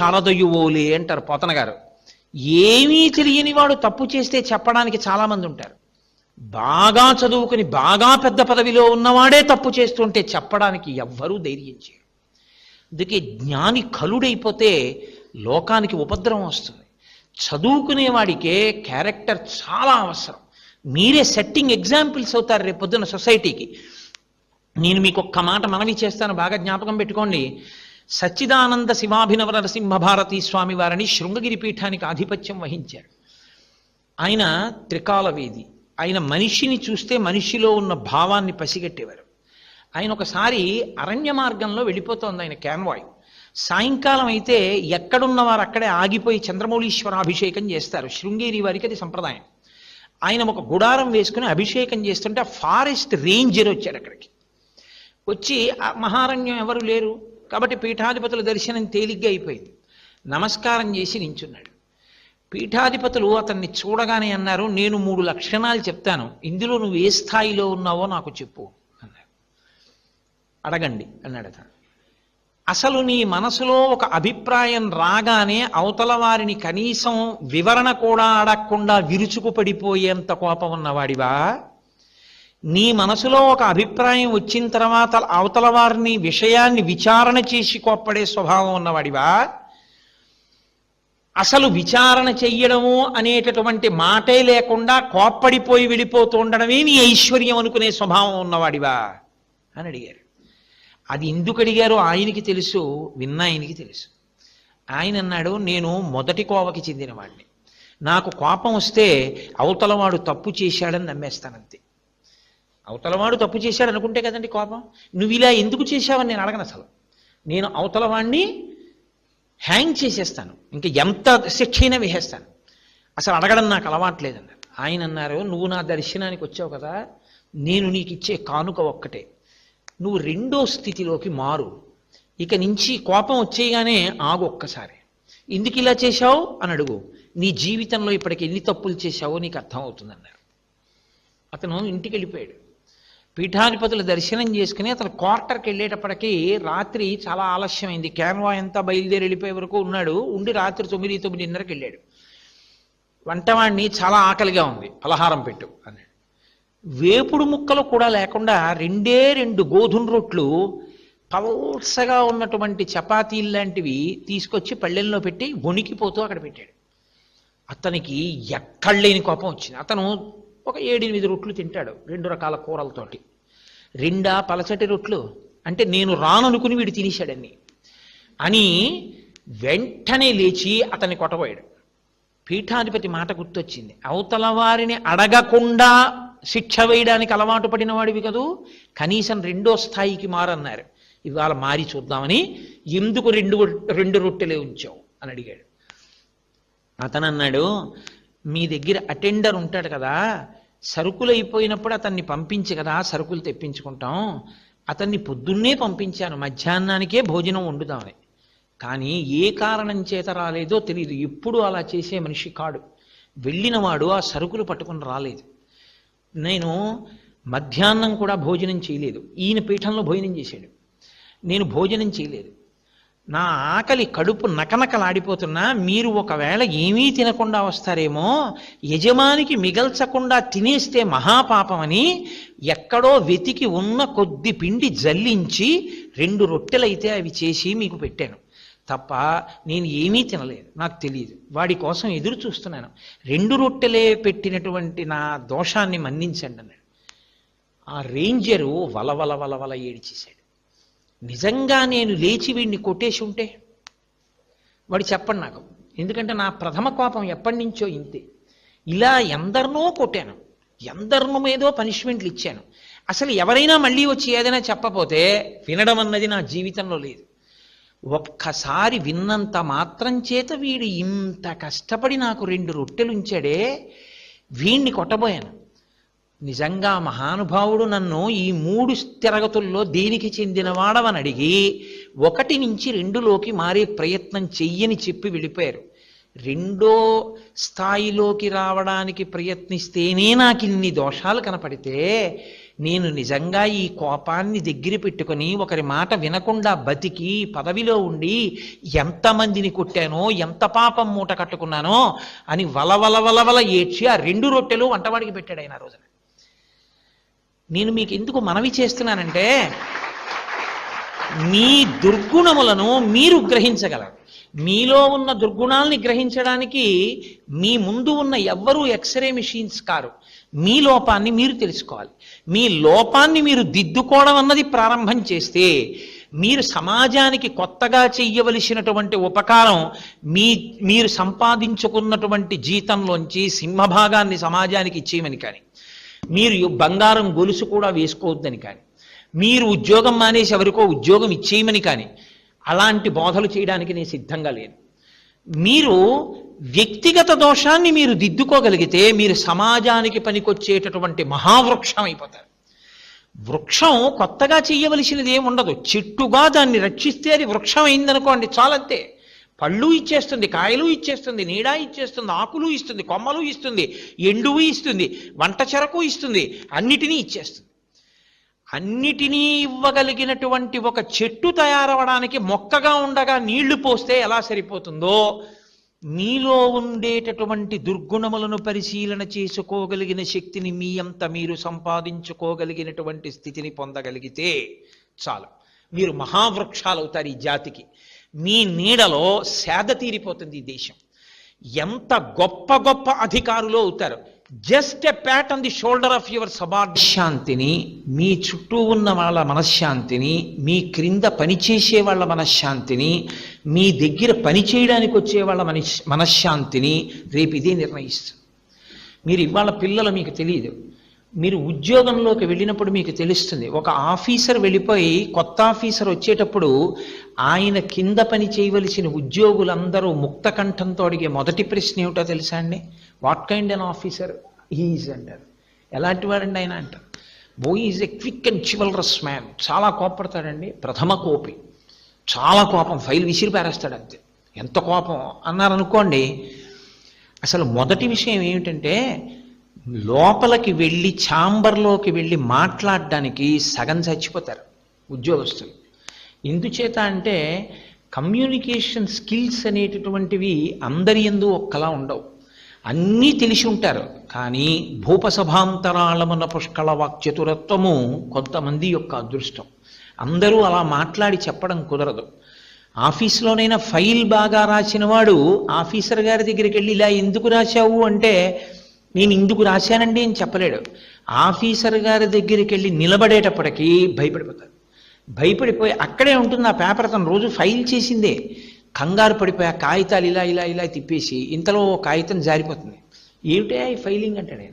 శారదయువోలే అంటారు పోతన గారు. ఏమీ తెలియని వాడు తప్పు చేస్తే చెప్పడానికి చాలామంది ఉంటారు. బాగా చదువుకుని బాగా పెద్ద పదవిలో ఉన్నవాడే తప్పు చేస్తుంటే చెప్పడానికి ఎవ్వరూ ధైర్యం చేయరు. అందుకే జ్ఞాని కలుడైపోతే లోకానికి ఉపద్రవం వస్తుంది. చదువుకునేవాడికే క్యారెక్టర్ చాలా అవసరం. మీరే సెట్టింగ్ ఎగ్జాంపుల్స్ అవుతారు రేపు పొద్దున్న సొసైటీకి. నేను మీకు ఒక్క మాట మనవి చేస్తాను బాగా జ్ఞాపకం పెట్టుకోండి. సచ్చిదానంద శివాభినవ నరసింహ భారతీ స్వామి వారిని శృంగగిరి పీఠానికి ఆధిపత్యం వహించారు ఆయన త్రికాలవేది. ఆయన మనిషిని చూస్తే మనిషిలో ఉన్న భావాన్ని పసిగట్టేవారు. ఆయన ఒకసారి అరణ్య మార్గంలో వెళ్ళిపోతోంది ఆయన క్యాన్వాయ్. సాయంకాలం అయితే ఎక్కడున్న వారు అక్కడే ఆగిపోయి చంద్రమౌళీశ్వర అభిషేకం చేస్తారు. శృంగేరి వారికి అది సంప్రదాయం. ఆయన ఒక గుడారం వేసుకుని అభిషేకం చేస్తుంటే ఆ ఫారెస్ట్ రేంజర్ వచ్చాడు అక్కడికి. వచ్చి మహారణ్యం ఎవరు లేరు? కాబట్టి పీఠాధిపతుల దర్శనం తేలిగ్గా అయిపోయింది. నమస్కారం చేసి నించున్నాడు. పీఠాధిపతులు అతన్ని చూడగానే అన్నారు నేను మూడు లక్షణాలు చెప్తాను. ఇందులో నువ్వు ఏ స్థాయిలో ఉన్నావో నాకు చెప్పు అన్నారు. అడగండి అన్నాడు అతను. అసలు నీ మనసులో ఒక అభిప్రాయం రాగానే అవతల వారిని కనీసం వివరణ కూడా అడగకుండా విరుచుకు పడిపోయేంత కోపం ఉన్నవాడివా? నీ మనసులో ఒక అభిప్రాయం వచ్చిన తర్వాత అవతల వారిని విషయాన్ని విచారణ చేసి కోప్పడే స్వభావం ఉన్నవాడివా? అసలు విచారణ చెయ్యడము అనేటటువంటి మాటే లేకుండా కోప్పడిపోయి వెళ్ళిపోతూ ఉండడమే నీ ఐశ్వర్యం అనుకునే స్వభావం ఉన్నవాడివా? అని అడిగారు. అది ఎందుకు అడిగారో ఆయనకి తెలుసు విన్న ఆయనకి తెలుసు. ఆయన అన్నాడు నేను మొదటి కోవకి చెందినవాడిని. నాకు కోపం వస్తే అవతలవాడు తప్పు చేశాడని నమ్మేస్తానంతే. అవతలవాడు తప్పు చేశాడు అనుకుంటే కదండి కోపం? నువ్వు ఇలా ఎందుకు చేశావని నేను అడగను అసలు. నేను అవతలవాడిని హ్యాంగ్ చేసేస్తాను. ఇంకా ఎంత శిక్ష అయినా వేసేస్తాను. అసలు అడగడం నాకు అలవాట్లేదన్నారు ఆయన అన్నారు నువ్వు నా దర్శనానికి వచ్చావు కదా నేను నీకు ఇచ్చే కానుక ఒక్కటే. నువ్వు రెండో స్థితిలోకి మారు. ఇక నుంచి కోపం వచ్చేయగానే ఆగు ఒక్కసారి. ఎందుకు ఇలా చేశావు? అని అడుగు. నీ జీవితంలో ఇప్పటికి ఎన్ని తప్పులు చేశావో నీకు అర్థం అవుతుందన్నారు. అతను ఇంటికి వెళ్ళిపోయాడు. పీఠాధిపతులు దర్శనం చేసుకుని అతను క్వార్టర్కి వెళ్ళేటప్పటికీ రాత్రి చాలా ఆలస్యమైంది. క్యాన్వా అంతా బయలుదేరి వెళ్ళిపోయే వరకు ఉన్నాడు. ఉండి రాత్రి తొమ్మిది తొమ్మిదిన్నరకి వెళ్ళాడు. వంటవాణ్ణి చాలా ఆకలిగా ఉంది. పలహారం పెట్టు అన్నాడు. వేపుడు ముక్కలు కూడా లేకుండా రెండే రెండు గోధుమ రొట్లు పల్సగా ఉన్నటువంటి చపాతీలు లాంటివి తీసుకొచ్చి పళ్ళెల్లో పెట్టి వణికిపోతూ అక్కడ పెట్టాడు. అతనికి ఎక్కడలేని కోపం వచ్చింది. అతను ఒక ఏడెనిమిది రొట్లు తింటాడు రెండు రకాల కూరలతోటి. రెండా పలచటి రొట్లు. అంటే నేను రాననుకుని వీడు తినేశాడని అని వెంటనే లేచి అతన్ని కొట్టబోయాడు. పీఠాధిపతి మాట గుర్తొచ్చింది. అవతల వారిని అడగకుండా శిక్ష వేయడానికి అలవాటు పడిన వాడివి కదూ? కనీసం రెండో స్థాయికి మారన్నారు. ఇవాళ మారి చూద్దామని ఎందుకు రెండు రెండు రొట్టెలే ఉంచావు? అని అడిగాడు. అతను అన్నాడు మీ దగ్గర అటెండర్ ఉంటాడు కదా సరుకులు అయిపోయినప్పుడు అతన్ని పంపించి కదా సరుకులు తెప్పించుకుంటాం. అతన్ని పొద్దున్నే పంపించాను మధ్యాహ్నానికే భోజనం వండుదామని కానీ ఏ కారణం చేత రాలేదో తెలియదు ఎప్పుడు అలా చేసే మనిషి కాడు. వెళ్ళినవాడు ఆ సరుకులు పట్టుకుని రాలేదు. నేను మధ్యాహ్నం కూడా భోజనం చేయలేదు. ఈయన పీఠంలో భోజనం చేశాడు. నేను భోజనం చేయలేదు. నా ఆకలి కడుపు నకనకలాడిపోతున్నా మీరు ఒకవేళ ఏమీ తినకుండా వస్తారేమో యజమానికి మిగల్చకుండా తినేస్తే మహాపాపమని ఎక్కడో వెతికి ఉన్న కొద్ది పిండి జల్లించి రెండు రొట్టెలైతే అవి చేసి మీకు పెట్టాను. తప్ప నేను ఏమీ తినలేదు. నాకు తెలియదు వాడి కోసం ఎదురు చూస్తున్నాను. రెండు రొట్టెలే పెట్టినటువంటి నా దోషాన్ని మన్నించండి అన్నాడు. ఆ రేంజరు వలవల వలవల ఏడిచేశాడు. నిజంగా నేను లేచి వీడిని కొట్టేసి ఉంటే వాడు చెప్పండి నాకు. ఎందుకంటే నా ప్రథమ కోపం ఎప్పటి నుంచో ఇంతే. ఇలా ఎందరినో కొట్టాను. ఎందరినో మీదో పనిష్మెంట్లు ఇచ్చాను. అసలు ఎవరైనా మళ్ళీ వచ్చి ఏదైనా చెప్పపోతే వినడం అన్నది నా జీవితంలో లేదు. ఒక్కసారి విన్నంత మాత్రం చేత వీడు ఇంత కష్టపడి నాకు రెండు రొట్టెలు ఉంచాడే వీణ్ణి కొట్టబోయాను. నిజంగా మహానుభావుడు నన్ను ఈ మూడు తిరగతుల్లో దేనికి చెందినవాడవని అడిగి ఒకటి నుంచి రెండులోకి మారే ప్రయత్నం చెయ్యని చెప్పి వెళ్ళిపోయారు. రెండో స్థాయిలోకి రావడానికి ప్రయత్నిస్తేనే నాకు ఇన్ని దోషాలు కనపడితే నేను నిజంగా ఈ కోపాన్ని దగ్గర పెట్టుకొని ఒకరి మాట వినకుండా బతికి పదవిలో ఉండి ఎంతమందిని కొట్టానో ఎంత పాపం మూట కట్టుకున్నానో అని వలవల వలవల ఏడ్చి ఆ రెండు రొట్టెలు వంటవాడికి పెట్టాడు ఆయన రోజున. నేను మీకు ఎందుకు మనవి చేస్తున్నానంటే మీ దుర్గుణములను మీరు గ్రహించగలరు. మీలో ఉన్న దుర్గుణాల్ని గ్రహించడానికి మీ ముందు ఉన్న ఎవ్వరూ ఎక్స్రే మిషన్స్ కారు. మీ లోపాన్ని మీరు తెలుసుకోవాలి. మీ లోపాన్ని మీరు దిద్దుకోవడం అన్నది ప్రారంభం చేస్తే మీరు సమాజానికి కొత్తగా చెయ్యవలసినటువంటి ఉపకారం మీ మీరు సంపాదించుకున్నటువంటి జీతంలోంచి సింహభాగాన్ని సమాజానికి ఇచ్చేయమని కానీ. మీరు బంగారం గొలుసు కూడా వేసుకోవద్దని కానీ మీరు ఉద్యోగం మానేసి ఎవరికో ఉద్యోగం ఇచ్చేయమని కానీ అలాంటి బోధలు చేయడానికి నేను సిద్ధంగా లేను. మీరు వ్యక్తిగత దోషాన్ని మీరు దిద్దుకోగలిగితే మీరు సమాజానికి పనికొచ్చేటటువంటి మహావృక్షం అయిపోతారు. వృక్షం కొత్తగా చేయవలసినది ఏమి ఉండదు చెట్టుగా దాన్ని రక్షిస్తే అది వృక్షం అయిందనుకోండి చాలంతే. పళ్ళు ఇచ్చేస్తుంది కాయలు ఇచ్చేస్తుంది నీడ ఇచ్చేస్తుంది ఆకులు ఇస్తుంది కొమ్మలు ఇస్తుంది ఎండువు ఇస్తుంది వంట చెరకు ఇస్తుంది అన్నిటినీ ఇచ్చేస్తుంది. అన్నిటినీ ఇవ్వగలిగినటువంటి ఒక చెట్టు తయారవడానికి మొక్కగా ఉండగా నీళ్ళు పోస్తే ఎలా సరిపోతుందో? మీలో ఉండేటటువంటి దుర్గుణములను పరిశీలన చేసుకోగలిగిన శక్తిని మీ అంత మీరు సంపాదించుకోగలిగినటువంటి స్థితిని పొందగలిగితే చాలు. మీరు మహావృక్షాలు అవుతారు ఈ జాతికి. మీ నీడలో సేద తీరిపోతుంది ఈ దేశం. ఎంత గొప్ప గొప్ప అధికారులు అవుతారు. Just a pat on the shoulder of your subordinate శాంతిని మీ చుట్టూ ఉన్న వాళ్ళ మనశ్శాంతిని మీ క్రింద పనిచేసే వాళ్ళ మనశ్శాంతిని మీ దగ్గర పని చేయడానికి వచ్చే వాళ్ళ మనశ్ మనశ్శాంతిని రేపు ఇదే నిర్ణయిస్తుంది. మీరు ఇవాళ పిల్లలు మీకు తెలియదు మీరు ఉద్యోగంలోకి వెళ్ళినప్పుడు మీకు తెలుస్తుంది ఒక ఆఫీసర్ వెళ్ళిపోయి కొత్త ఆఫీసర్ వచ్చేటప్పుడు ఆయన కింద పని చేయవలసిన ఉద్యోగులందరూ ముక్త కంఠంతో అడిగే మొదటి ప్రశ్న ఏమిటో తెలుసా అండి? What kind an officer he is అంటారు. ఎలాంటి వాడండి ఆయన అంటారు బో is a quick and chivalrous man చాలా కోపడతాడండి ప్రథమ కోపి. చాలా కోపం. ఫైల్ విసిరి పారేస్తాడు అంతే. ఎంత కోపం? అన్నారనుకోండి అసలు మొదటి విషయం ఏమిటంటే లోపలికి వెళ్ళి ఛాంబర్లోకి వెళ్ళి మాట్లాడడానికి సగం చచ్చిపోతారు ఉద్యోగస్తులు. ఎందుచేత అంటే కమ్యూనికేషన్ స్కిల్స్ అనేటటువంటివి అందరి ఎందు ఒక్కలా ఉండవు. అన్నీ తెలిసి ఉంటారు. కానీ భూపసభాంతరాళమున పుష్కళ వాక్చతురత్వము కొంతమంది యొక్క అదృష్టం. అందరూ అలా మాట్లాడి చెప్పడం కుదరదు. ఆఫీస్లోనైనా ఫైల్ బాగా రాసిన వాడు ఆఫీసర్ గారి దగ్గరికి వెళ్ళి ఇలా ఎందుకు రాశావు? అంటే నేను ఇందుకు రాశానండి అని చెప్పలేడు. ఆఫీసర్ గారి దగ్గరికి వెళ్ళి నిలబడేటప్పటికీ భయపడిపోతాడు భయపడిపోయి అక్కడే ఉంటుంది ఆ పేపర్ అతను రోజు ఫైల్ చేసిందే. కంగారు పడిపోయి ఆ కాగితాలు ఇలా ఇలా ఇలా తిప్పేసి ఇంతలో ఓ కాగితం జారిపోతుంది. ఏమిటే ఈ ఫైలింగ్ అంటే నేను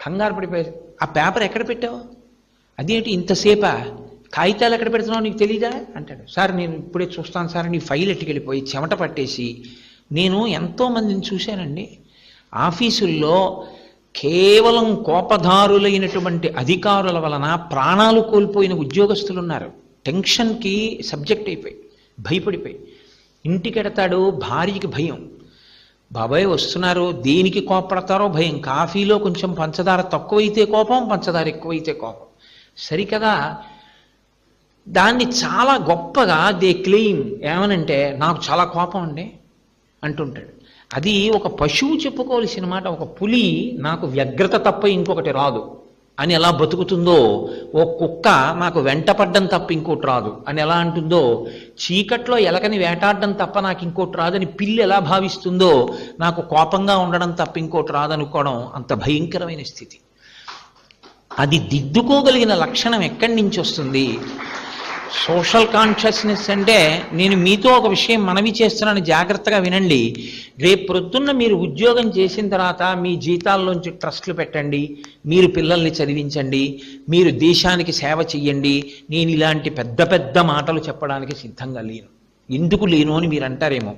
కంగారు పడిపోయి ఆ పేపర్ ఎక్కడ పెట్టావు? అదేంటి ఇంతసేపా? కాగితాలు ఎక్కడ పెడుతున్నావు నీకు తెలీదా? అంటాడు. సార్ నేను ఇప్పుడే చూస్తాను సార్ నీ ఫైల్ ఎట్టుకెళ్ళిపోయి చెమట పట్టేసి నేను ఎంతోమందిని చూశానండి. ఆఫీసుల్లో కేవలం కోపధారులైనటువంటి అధికారుల వలన ప్రాణాలు కోల్పోయిన ఉద్యోగస్తులు ఉన్నారు టెన్షన్కి సబ్జెక్ట్ అయిపోయి భయపడిపోయి. ఇంటికెడతాడు భార్యకి భయం. బాబాయ్ వస్తున్నారు. దేనికి కోపడతారో భయం. కాఫీలో కొంచెం పంచదార తక్కువైతే కోపం పంచదార ఎక్కువైతే కోపం. సరికదా? దాన్ని చాలా గొప్పగా దే క్లెయిమ్ ఏమనంటే నాకు చాలా కోపం అండి అంటుంటాడు. అది ఒక పశువు చెప్పుకోవలసిన మాట ఒక పులి నాకు వ్యగ్రత తప్ప ఇంకొకటి రాదు. అని ఎలా బతుకుతుందో ఓ కుక్క నాకు వెంటపడ్డం తప్ప ఇంకోటి రాదు. అని ఎలా అంటుందో చీకట్లో ఎలకని వేటాడడం తప్ప నాకు ఇంకోటి రాదని పిల్లి ఎలా భావిస్తుందో నాకు కోపంగా ఉండడం తప్ప ఇంకోటి రాదనుకోవడం అంత భయంకరమైన స్థితి. అది దిద్దుకోగలిగిన లక్షణం ఎక్కడి నుంచి వస్తుంది? సోషల్ కాన్షియస్నెస్ అంటే నేను మీతో ఒక విషయం మనవి చేస్తున్నాను జాగ్రత్తగా వినండి. రేపు ప్రొద్దున్న మీరు ఉద్యోగం చేసిన తర్వాత మీ జీతాల్లోంచి ట్రస్ట్లు పెట్టండి మీరు పిల్లల్ని చదివించండి మీరు దేశానికి సేవ చెయ్యండి. నేను ఇలాంటి పెద్ద పెద్ద మాటలు చెప్పడానికి సిద్ధంగా లేను. ఎందుకు లేను అని మీరు అంటారేమో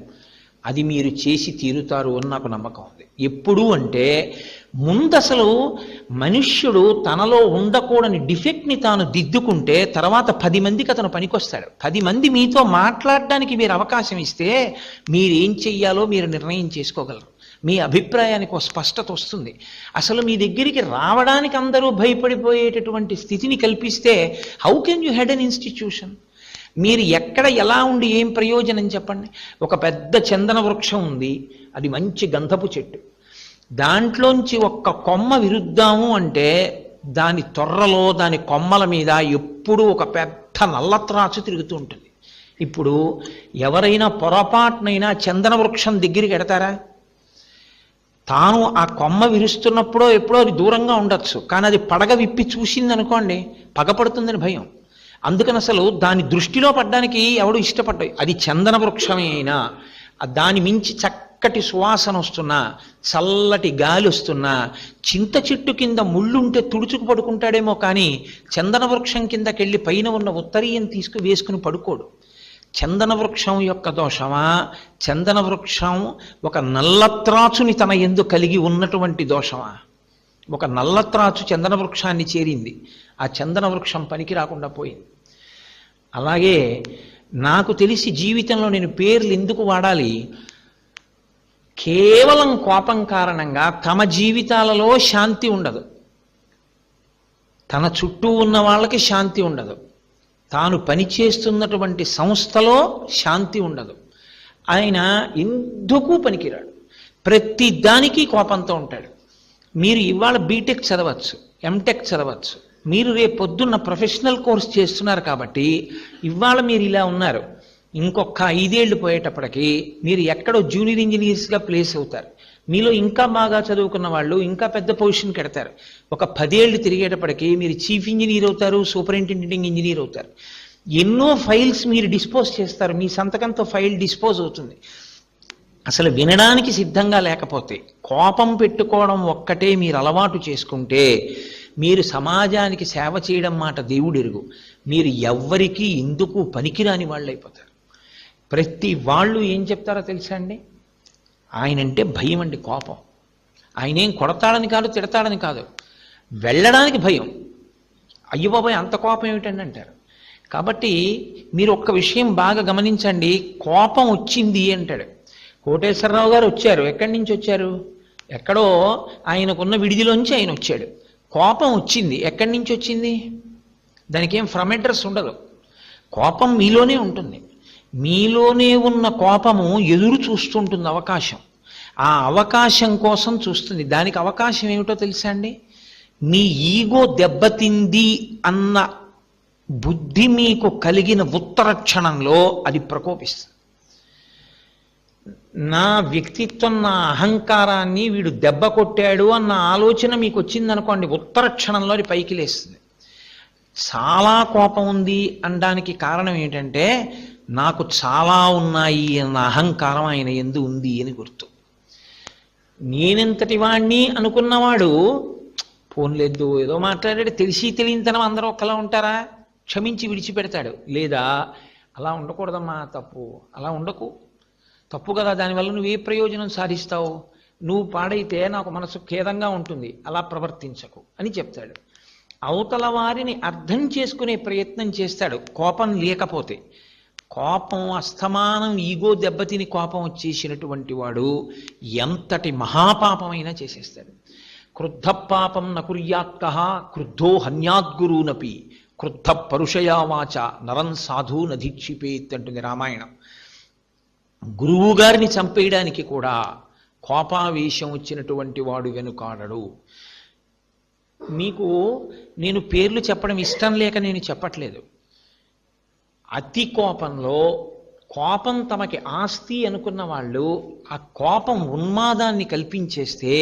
అది మీరు చేసి తీరుతారు అని నాకు నమ్మకం ఉంది. ఎప్పుడు అంటే ముందసలు మనుష్యుడు తనలో ఉండకూడని డిఫెక్ట్ని తాను దిద్దుకుంటే తర్వాత పది మందికి అతను పనికొస్తాడు. పది మంది మీతో మాట్లాడడానికి మీరు అవకాశం ఇస్తే మీరేం చెయ్యాలో మీరు నిర్ణయం చేసుకోగలరు. మీ అభిప్రాయానికి ఒక స్పష్టత వస్తుంది. అసలు మీ దగ్గరికి రావడానికి అందరూ భయపడిపోయేటటువంటి స్థితిని కల్పిస్తే how can you head an institution మీరు ఎక్కడ ఎలా ఉండి ఏం ప్రయోజనం చెప్పండి? ఒక పెద్ద చందన వృక్షం ఉంది. అది మంచి గంధపు చెట్టు. దాంట్లోంచి ఒక్క కొమ్మ విరుద్దాము అంటే దాని తొర్రలో దాని కొమ్మల మీద ఎప్పుడూ ఒక పెద్ద నల్లత్రాచు తిరుగుతూ ఉంటుంది. ఇప్పుడు ఎవరైనా పొరపాటునైనా చందన వృక్షం దగ్గరికి ఎడతారా తాను ఆ కొమ్మ విరుస్తున్నప్పుడో ఎప్పుడో అది దూరంగా ఉండొచ్చు కానీ అది పడగ విప్పి చూసింది అనుకోండి పగపడుతుందని భయం. అందుకని అసలు దాని దృష్టిలో పడ్డానికి ఎవడు ఇష్టపడ్డాయి అది చందన వృక్షమైనా అయినా దాని మించి చక్కటి సువాసన వస్తున్నా చల్లటి గాలి వస్తున్నా చింత చెట్టు కింద ముళ్ళుంటే తుడుచుకు పడుకుంటాడేమో కానీ చందన వృక్షం కిందకెళ్ళి పైన ఉన్న ఉత్తరీయం తీసుకు వేసుకుని పడుకోడు. చందన వృక్షం యొక్క దోషమా? చందన వృక్షం ఒక నల్లత్రాచుని తన ఎందు కలిగి ఉన్నటువంటి దోషమా? ఒక నల్లత్రాచు చందన వృక్షాన్ని చేరింది. ఆ చందన వృక్షం పనికి రాకుండా పోయింది. అలాగే నాకు తెలిసి జీవితంలో నేను పేర్లు ఎందుకు వాడాలి? కేవలం కోపం కారణంగా తమ జీవితాలలో శాంతి ఉండదు. తన చుట్టూ ఉన్న వాళ్ళకి శాంతి ఉండదు. తాను పనిచేస్తున్నటువంటి సంస్థలో శాంతి ఉండదు. ఆయన ఎందుకు పనికిరాడు? ప్రతి దానికి కోపంతో ఉంటాడు. మీరు ఇవాళ బీటెక్ చదవచ్చు ఎంటెక్ చదవచ్చు. మీరు రేపు పొద్దున్న ప్రొఫెషనల్ కోర్స్ చేస్తున్నారు కాబట్టి ఇవాళ మీరు ఇలా ఉన్నారు. ఇంకొక ఐదేళ్ళు పోయేటప్పటికి మీరు ఎక్కడో జూనియర్ ఇంజనీర్స్గా ప్లేస్ అవుతారు. మీలో ఇంకా బాగా చదువుకున్న వాళ్ళు ఇంకా పెద్ద పొజిషన్కి ఎడతారు ఒక పదేళ్ళు తిరిగేటప్పటికి మీరు చీఫ్ ఇంజనీర్ అవుతారు సూపరింటెండెంట్ ఇంజనీర్ అవుతారు. ఎన్నో ఫైల్స్ మీరు డిస్పోజ్ చేస్తారు. మీ సంతకంతో ఫైల్ డిస్పోజ్ అవుతుంది. అసలు వినడానికి సిద్ధంగా లేకపోతే కోపం పెట్టుకోవడం ఒక్కటే మీరు అలవాటు చేసుకుంటే మీరు సమాజానికి సేవ చేయడం మాట దేవుడెరుగు. మీరు ఎవ్వరికీ ఎందుకు పనికిరాని వాళ్ళు అయిపోతారు ప్రతి వాళ్ళు ఏం చెప్తారో తెలుసా అండి? ఆయనంటే భయం అండి కోపం. ఆయన ఏం కొడతాడని కాదు తిడతాడని కాదు. వెళ్ళడానికి భయం. అయ్యో బాబాయ్ అంత కోపం ఏమిటండి అంటారు. కాబట్టి మీరు ఒక్క విషయం బాగా గమనించండి. కోపం వచ్చింది అంటాడు. కోటేశ్వరరావు గారు వచ్చారు. ఎక్కడి నుంచి వచ్చారు? ఎక్కడో ఆయనకున్న విడిదిలోంచి ఆయన వచ్చాడు. కోపం వచ్చింది. ఎక్కడి నుంచి వచ్చింది? దానికి ఏం ఫ్రమ్ అడ్రస్ ఉండదు. కోపం మీలోనే ఉంటుంది. మీలోనే ఉన్న కోపము ఎదురు చూస్తుంటుంది అవకాశం. ఆ అవకాశం కోసం చూస్తుంది. దానికి అవకాశం ఏమిటో తెలుసా అండి? మీ ఈగో దెబ్బతింది అన్న బుద్ధి మీకు కలిగిన ఉత్తర క్షణంలో అది ప్రకోపిస్తుంది. నా వ్యక్తిత్వం నా అహంకారాన్ని వీడు దెబ్బ కొట్టాడు అన్న ఆలోచన మీకు వచ్చిందనుకోండి ఉత్తర క్షణంలో అది పైకి లేస్తుంది. చాలా కోపం ఉంది అనడానికి కారణం ఏంటంటే నాకు చాలా ఉన్నాయి అన్న అహంకారం ఆయన ఎందు ఉంది అని గుర్తు. నేనెంతటి వాణ్ణి అనుకున్నవాడు పోన్లేదు ఏదో మాట్లాడాడు తెలిసి తెలియనితనం అందరూ ఒక్కలా ఉంటారా? క్షమించి విడిచిపెడతాడు. లేదా అలా ఉండకూడదమ్మా తప్పు. అలా ఉండకు. తప్పు కదా దానివల్ల నువ్వు ఏ ప్రయోజనం సాధిస్తావు? నువ్వు పాడైతే నాకు మనసు ఖేదంగా ఉంటుంది. అలా ప్రవర్తించకు అని చెప్తాడు. అవతల వారిని అర్థం చేసుకునే ప్రయత్నం చేస్తాడు. కోపం లేకపోతే. కోపం అస్తమానం ఈగో దెబ్బతిని కోపం వచ్చేసినటువంటి వాడు ఎంతటి మహాపాపమైనా చేసేస్తాడు. క్రుద్ధ పాపం నకుర్యాత్క క్రుద్ధో హన్యాద్గురూనపి క్రుద్ధ పరుషయా వాచ నరం సాధు నధీక్షిపేత్ అంటుంది రామాయణం. గురువు గారిని చంపేయడానికి కూడా కోపావేశం వచ్చినటువంటి వాడు వెనుకాడడు. మీకు నేను పేర్లు చెప్పడం ఇష్టం లేక నేను చెప్పట్లేదు. అతి కోపంలో కోపం తమకి ఆస్తి అనుకున్న వాళ్ళు ఆ కోపం ఉన్మాదాన్ని కల్పించేస్తే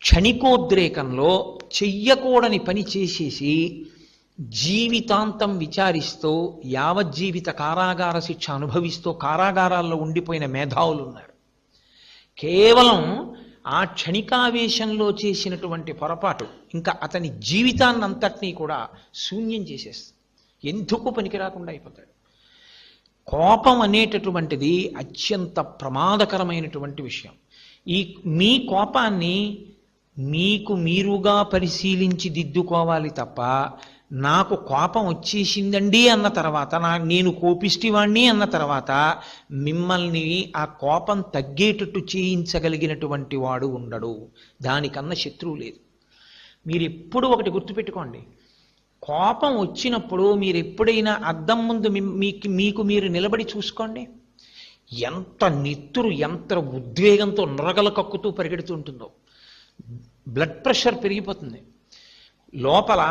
క్షణికోద్రేకంలో చెయ్యకూడని పని చేసేసి జీవితాంతం విచారిస్తూ యావజ్జీవిత కారాగార శిక్ష అనుభవిస్తూ కారాగారాల్లో ఉండిపోయిన మేధావులు ఉన్నారు కేవలం ఆ క్షణికావేశంలో చేసినటువంటి పొరపాటు ఇంకా అతని జీవితాన్నంతటినీ కూడా శూన్యం చేసేస్తుంది. ఎందుకు పనికి రాకుండా అయిపోతాడు? కోపం అనేటటువంటిది అత్యంత ప్రమాదకరమైనటువంటి విషయం. ఈ మీ కోపాన్ని మీకు మీరుగా పరిశీలించి దిద్దుకోవాలి తప్ప నాకు కోపం వచ్చేసిందండి అన్న తర్వాత నా నేను కోపిష్టివాణ్ణి అన్న తర్వాత మిమ్మల్ని ఆ కోపం తగ్గేటట్టు చేయించగలిగినటువంటి వాడు ఉండడు. దానికన్నా శత్రువు లేదు. మీరు ఎప్పుడు ఒకటి గుర్తుపెట్టుకోండి. కోపం వచ్చినప్పుడు మీరు ఎప్పుడైనా అద్దం ముందు మీకు మీకు మీరు నిలబడి చూసుకోండి. ఎంత నెత్తురు ఎంత ఉద్వేగంతో నొరగల కక్కుతూ పరిగెడుతుంటుందో బ్లడ్ ప్రెషర్ పెరిగిపోతుంది. లోపల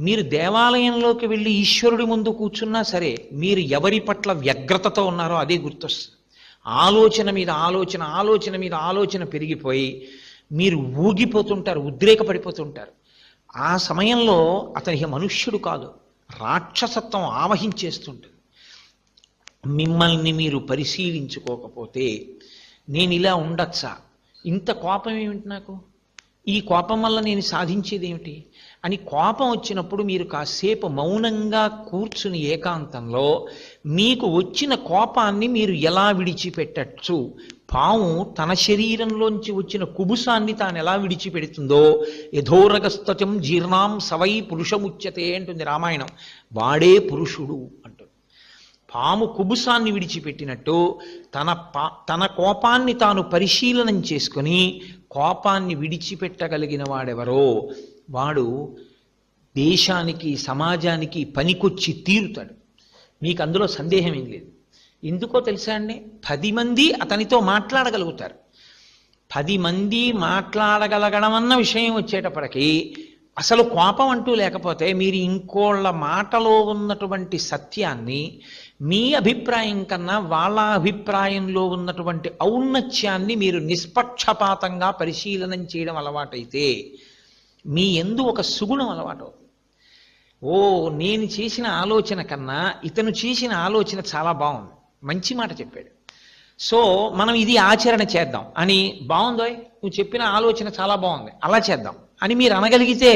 మీరు దేవాలయంలోకి వెళ్ళి ఈశ్వరుడి ముందు కూర్చున్నా సరే మీరు ఎవరి పట్ల వ్యగ్రతతో ఉన్నారో అదే గుర్తొస్తుంది. ఆలోచన మీద ఆలోచన ఆలోచన మీద ఆలోచన పెరిగిపోయి మీరు ఊగిపోతుంటారు ఉద్రేకపడిపోతుంటారు. ఆ సమయంలో అతని మనుష్యుడు కాదు రాక్షసత్వం ఆవహించేస్తుంటుంది. మిమ్మల్ని మీరు పరిశీలించుకోకపోతే నేను ఇలా ఉండొచ్చా? ఇంత కోపం ఏమిటి నాకు? ఈ కోపం వల్ల నేను సాధించేది ఏమిటి? అని కోపం వచ్చినప్పుడు మీరు కాసేపు మౌనంగా కూర్చుని ఏకాంతంలో మీకు వచ్చిన కోపాన్ని మీరు ఎలా విడిచిపెట్టచ్చు? పాము తన శరీరంలోంచి వచ్చిన కుబుసాన్ని తాను ఎలా విడిచిపెడుతుందో? యథోరగస్తతం జీర్ణాం సవై పురుషముచ్యతే అంటుంది రామాయణం. వాడే పురుషుడు అంటుంది. పాము కుబుసాన్ని విడిచిపెట్టినట్టు తన పా తన కోపాన్ని తాను పరిశీలనం చేసుకుని కోపాన్ని విడిచిపెట్టగలిగిన వాడెవరో? వాడు దేశానికి సమాజానికి పనికొచ్చి తీరుతాడు. మీకు అందులో సందేహం ఏం లేదు. ఎందుకో తెలుసా అండి? పది మంది అతనితో మాట్లాడగలుగుతారు. పది మంది మాట్లాడగలగడం అన్న విషయం వచ్చేటప్పటికి అసలు కోపం అంటూ లేకపోతే మీరు ఇంకోళ్ళ మాటలో ఉన్నటువంటి సత్యాన్ని మీ అభిప్రాయం కన్నా వాళ్ళ అభిప్రాయంలో ఉన్నటువంటి ఔన్నత్యాన్ని మీరు నిష్పక్షపాతంగా పరిశీలనం చేయడం అలవాటైతే మీ ఎందు ఒక సుగుణం అలవాటు ఓ నేను చేసిన ఆలోచన కన్నా ఇతను చేసిన ఆలోచన చాలా బాగుంది. మంచి మాట చెప్పాడు. సో మనం ఇది ఆచరణ చేద్దాం. అని బాగుందో నువ్వు చెప్పిన ఆలోచన చాలా బాగుంది. అలా చేద్దాం. అని మీరు అనగలిగితే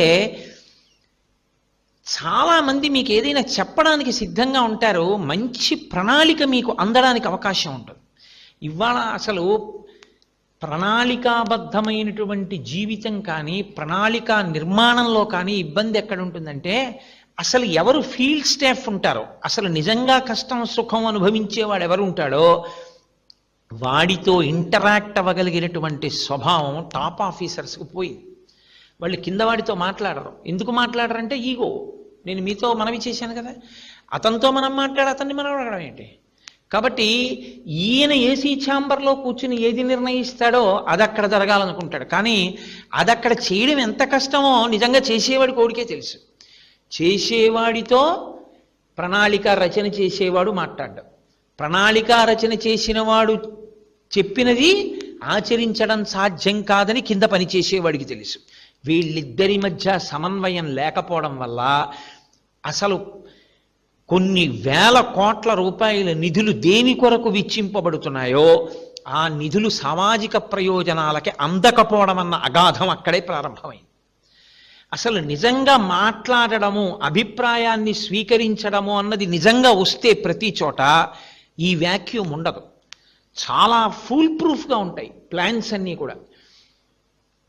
చాలామంది మీకు ఏదైనా చెప్పడానికి సిద్ధంగా ఉంటారు మంచి ప్రణాళిక మీకు అందడానికి అవకాశం ఉంటుంది. ఇవాళ అసలు ప్రణాళికాబద్ధమైనటువంటి జీవితం కానీ ప్రణాళిక నిర్మాణంలో కానీ ఇబ్బంది ఎక్కడ ఉంటుందంటే అసలు ఎవరు ఫీల్డ్ స్టాఫ్ ఉంటారో అసలు నిజంగా కష్టం సుఖం అనుభవించేవాడు ఎవరు ఉంటాడో వాడితో ఇంటరాక్ట్ అవ్వగలిగినటువంటి స్వభావం టాప్ ఆఫీసర్స్కి పోయింది వాళ్ళు కింద వాడితో మాట్లాడరు. ఎందుకు మాట్లాడరంటే ఈగో నేను మీతో మనవి చేశాను కదా అతనితో మనం మాట్లాడ అతన్ని మనం అడగడం ఏంటి? కాబట్టి ఈయన ఏసీ ఛాంబర్లో కూర్చుని ఏది నిర్ణయిస్తాడో అది అక్కడ జరగాలనుకుంటాడు. కానీ అది అక్కడ చేయడం ఎంత కష్టమో నిజంగా చేసేవాడి కోడికే తెలుసు. చేసేవాడితో ప్రణాళిక రచన చేసేవాడు మాట్లాడ్డం. ప్రణాళిక రచన చేసినవాడు చెప్పినది ఆచరించడం సాధ్యం కాదని కింద పనిచేసేవాడికి తెలుసు. వీళ్ళిద్దరి మధ్య సమన్వయం లేకపోవడం వల్ల అసలు కొన్ని వేల కోట్ల రూపాయల నిధులు దేని కొరకు విచ్చింపబడుతున్నాయో ఆ నిధులు సామాజిక ప్రయోజనాలకి అందకపోవడం అన్న అగాధం అక్కడే ప్రారంభమైంది. అసలు నిజంగా మాట్లాడడము అభిప్రాయాన్ని స్వీకరించడము అన్నది నిజంగా వస్తే ప్రతి చోట ఈ వ్యాక్యూమ్ ఉండదు. చాలా ఫుల్ ప్రూఫ్గా ఉంటాయి ప్లాన్స్ అన్నీ కూడా.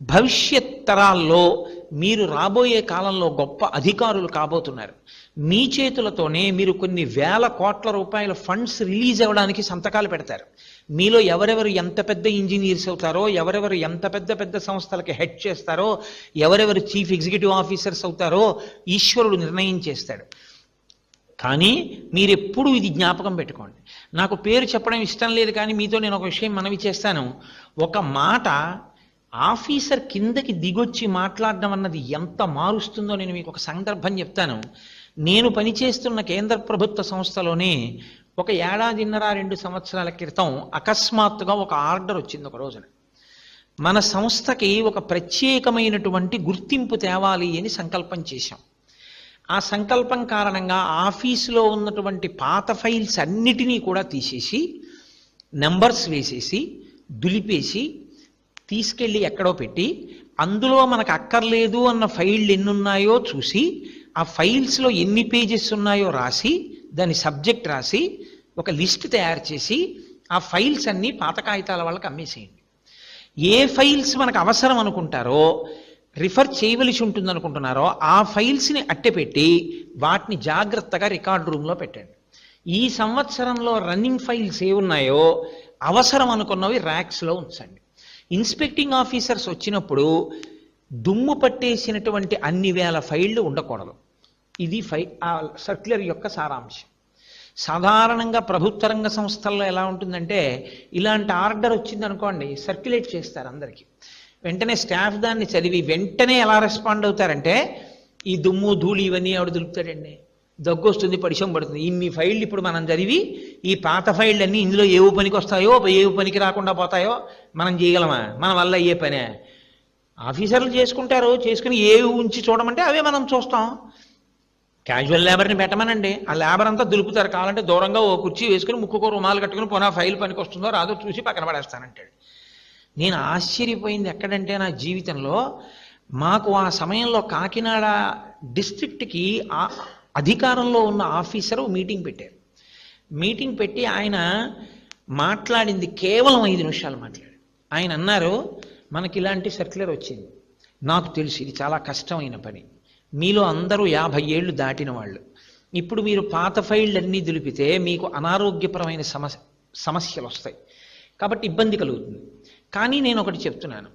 భవిష్యత్ తరాల్లో మీరు రాబోయే కాలంలో గొప్ప అధికారులు కాబోతున్నారు. మీ చేతులతోనే మీరు కొన్ని వేల కోట్ల రూపాయల ఫండ్స్ రిలీజ్ అవ్వడానికి సంతకాలు పెడతారు. మీలో ఎవరెవరు ఎంత పెద్ద ఇంజనీర్స్ అవుతారో ఎవరెవరు ఎంత పెద్ద పెద్ద సంస్థలకి హెడ్ చేస్తారో ఎవరెవరు చీఫ్ ఎగ్జిక్యూటివ్ ఆఫీసర్స్ అవుతారో ఈశ్వరుడు నిర్ణయం చేస్తాడు. కానీ మీరెప్పుడు ఇది జ్ఞాపకం పెట్టుకోండి. నాకు పేరు చెప్పడం ఇష్టం లేదు కానీ మీతో నేను ఒక విషయం మనవి చేస్తాను. ఒక మాట ఆఫీసర్ కిందకి దిగొచ్చి మాట్లాడడం అన్నది ఎంత మారుస్తుందో నేను మీకు ఒక సందర్భం చెప్తాను. నేను పనిచేస్తున్న కేంద్ర ప్రభుత్వ సంస్థలోనే ఒక ఏడాదిన్నర రెండు సంవత్సరాల క్రితం అకస్మాత్తుగా ఒక ఆర్డర్ వచ్చింది ఒక రోజున. మన సంస్థకి ఒక ప్రత్యేకమైనటువంటి గుర్తింపు తేవాలి అని సంకల్పం చేశాం. ఆ సంకల్పం కారణంగా ఆఫీసులో ఉన్నటువంటి పాత ఫైల్స్ అన్నిటినీ కూడా తీసేసి నెంబర్స్ వేసేసి దులిపేసి తీసుకెళ్ళి ఎక్కడో పెట్టి అందులో మనకు అక్కర్లేదు అన్న ఫైళ్ళు ఎన్ని ఉన్నాయో చూసి ఆ ఫైల్స్లో ఎన్ని పేజెస్ ఉన్నాయో రాసి దాని సబ్జెక్ట్ రాసి ఒక లిస్ట్ తయారు చేసి ఆ ఫైల్స్ అన్నీ పాత కాగితాల వాళ్ళకి అమ్మేసేయండి. ఏ ఫైల్స్ మనకు అవసరం అనుకుంటారో రిఫర్ చేయవలసి ఉంటుంది అనుకుంటున్నారో ఆ ఫైల్స్ని అట్టెపెట్టి వాటిని జాగ్రత్తగా రికార్డ్ రూమ్లో పెట్టండి. ఈ సంవత్సరంలో రన్నింగ్ ఫైల్స్ ఏ ఉన్నాయో అవసరం అనుకున్నవి ర్యాక్స్లో ఉంచండి. ఇన్స్పెక్టింగ్ ఆఫీసర్స్ వచ్చినప్పుడు దుమ్ము పట్టేసినటువంటి అన్ని వేల ఫైళ్ళు ఉండకూడదు. ఇది ఫై ఆ సర్క్యులర్ యొక్క సారాంశం. సాధారణంగా ప్రభుత్వ రంగ సంస్థల్లో ఎలా ఉంటుందంటే ఇలాంటి ఆర్డర్ వచ్చింది అనుకోండి సర్క్యులేట్ చేస్తారు అందరికీ. వెంటనే స్టాఫ్ దాన్ని చదివి వెంటనే ఎలా రెస్పాండ్ అవుతారంటే ఈ దుమ్ము ధూళి ఇవన్నీ ఆవిడ దులుపుతాడండి? దగ్గు వస్తుంది పరిచయం పడుతుంది. ఇన్ని ఫైళ్ళు ఇప్పుడు మనం చదివి ఈ పాత ఫైళ్ళు అన్నీ ఇందులో ఏ పనికి వస్తాయో ఏ పనికి రాకుండా పోతాయో మనం చేయగలమా? మన వల్ల అయ్యే పనే. ఆఫీసర్లు చేసుకుంటారు చేసుకుని ఏవి ఉంచి చూడమంటే అవే మనం చూస్తాం. క్యాజువల్ లేబర్ని పెట్టమనండి. ఆ లేబర్ అంతా దులుపుతారు. కావాలంటే దూరంగా ఓ కుర్చీ వేసుకుని ముక్కుకో రుమాలు కట్టుకుని పునః ఫైల్ పనికి వస్తుందో రాదో చూసి పక్కన పడేస్తానంటాడు. నేను ఆశ్చర్యపోయింది ఎక్కడంటే నా జీవితంలో మాకు ఆ సమయంలో కాకినాడ డిస్ట్రిక్ట్కి ఆ అధికారంలో ఉన్న ఆఫీసరు మీటింగ్ పెట్టారు. మీటింగ్ పెట్టి ఆయన మాట్లాడింది కేవలం ఐదు నిమిషాలు మాట్లాడారు. ఆయన అన్నారు మనకి ఇలాంటి సర్క్యులర్ వచ్చింది. నాకు తెలుసు ఇది చాలా కష్టమైన పని. మీలో అందరూ యాభై ఏళ్ళు దాటిన వాళ్ళు. ఇప్పుడు మీరు పాత ఫైళ్ళన్నీ దులిపితే మీకు అనారోగ్యపరమైన సమస్య సమస్యలు వస్తాయి. కాబట్టి ఇబ్బంది కలుగుతుంది. కానీ నేను ఒకటి చెప్తున్నాను.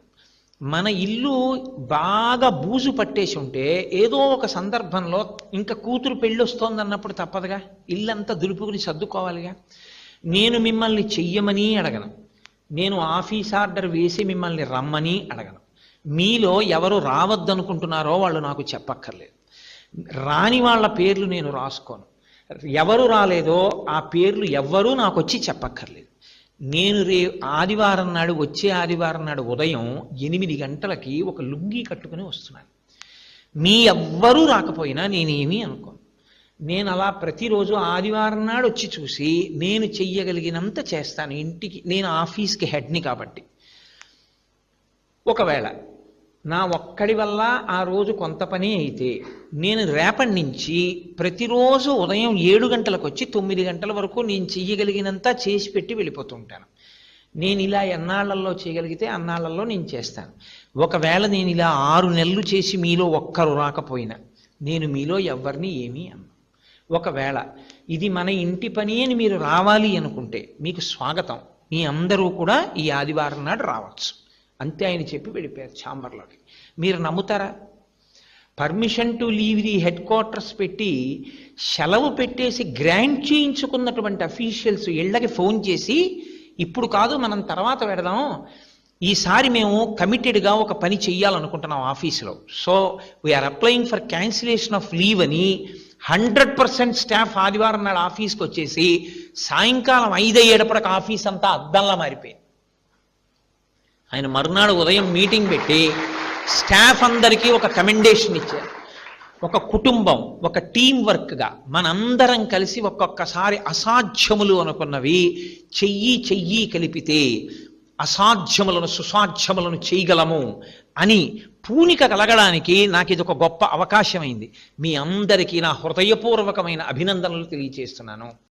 మన ఇల్లు బాగా బూజు పట్టేసి ఉంటే ఏదో ఒక సందర్భంలో ఇంకా కూతురు పెళ్ళి వస్తోంది అన్నప్పుడు తప్పదుగా? ఇల్లంతా దులుపుకుని సర్దుకోవాలిగా? నేను మిమ్మల్ని చెయ్యమని అడగను. నేను ఆఫీస్ ఆర్డర్ వేసి మిమ్మల్ని రమ్మని అడగను. మీలో ఎవరు రావద్దనుకుంటున్నారో వాళ్ళు నాకు చెప్పక్కర్లేదు. రాని వాళ్ళ పేర్లు నేను రాసుకోను. ఎవరు రాలేదో ఆ పేర్లు ఎవ్వరూ నాకు వచ్చి చెప్పక్కర్లేదు. నేను రే ఆదివారం నాడు వచ్చే ఆదివారం నాడు ఉదయం ఎనిమిది గంటలకి ఒక లుంగీ కట్టుకుని వస్తున్నాను. మీ ఎవ్వరూ రాకపోయినా నేనేమీ అనుకోను. నేను అలా ప్రతిరోజు ఆదివారం నాడు వచ్చి చూసి నేను చెయ్యగలిగినంత చేస్తాను. ఇంటికి నేను ఆఫీస్కి హెడ్ని కాబట్టి. ఒకవేళ నా ఒక్కడి వల్ల ఆ రోజు కొంత పని అయితే నేను రేపటి నుంచి ప్రతిరోజు ఉదయం ఏడు గంటలకు వచ్చి తొమ్మిది గంటల వరకు నేను చెయ్యగలిగినంత చేసి పెట్టి వెళ్ళిపోతుంటాను నేను ఇలా ఎన్నాళ్ళలో చేయగలిగితే అన్నాళ్ళలో నేను చేస్తాను. ఒకవేళ నేను ఇలా ఆరు నెలలు చేసి మీలో ఒక్కరు రాకపోయినా నేను మీలో ఎవరిని ఏమీ అన్నా. ఒకవేళ ఇది మన ఇంటి పని అని మీరు రావాలి అనుకుంటే మీకు స్వాగతం. మీ అందరూ కూడా ఈ ఆదివారం నాడు రావచ్చు. అంతే ఆయన చెప్పి వెళ్ళిపోయారు ఛాంబర్లోకి. మీరు నమ్ముతారా? Permission to leave the head quarters పెట్టి సెలవు పెట్టేసి గ్రాంట్ చేయించుకున్నటువంటి అఫీషియల్స్ ఇళ్ళకి ఫోన్ చేసి ఇప్పుడు కాదు మనం తర్వాత పెడదాం. ఈసారి మేము కమిటెడ్గా ఒక పని చెయ్యాలనుకుంటున్నాం ఆఫీసులో. So we are applying for cancellation of leave అని హండ్రెడ్ పర్సెంట్ స్టాఫ్ ఆదివారం నాడు ఆఫీస్కి వచ్చేసి సాయంకాలం ఐదయ్యేటప్పటికి ఆఫీస్ అంతా అద్దంలా మారిపోయింది. ఆయన మరునాడు ఉదయం మీటింగ్ పెట్టి స్టాఫ్ అందరికీ ఒక కమెండేషన్ ఇచ్చారు. ఒక కుటుంబం ఒక టీం వర్క్గా మనందరం కలిసి ఒక్కొక్కసారి అసాధ్యములు అనుకున్నవి చెయ్యి చెయ్యి కలిపితే అసాధ్యములను సుసాధ్యములను చేయగలము అని పూనిక కలగడానికి నాకు ఇది ఒక గొప్ప అవకాశమైంది. మీ అందరికీ నా హృదయపూర్వకమైన అభినందనలు తెలియజేస్తున్నాను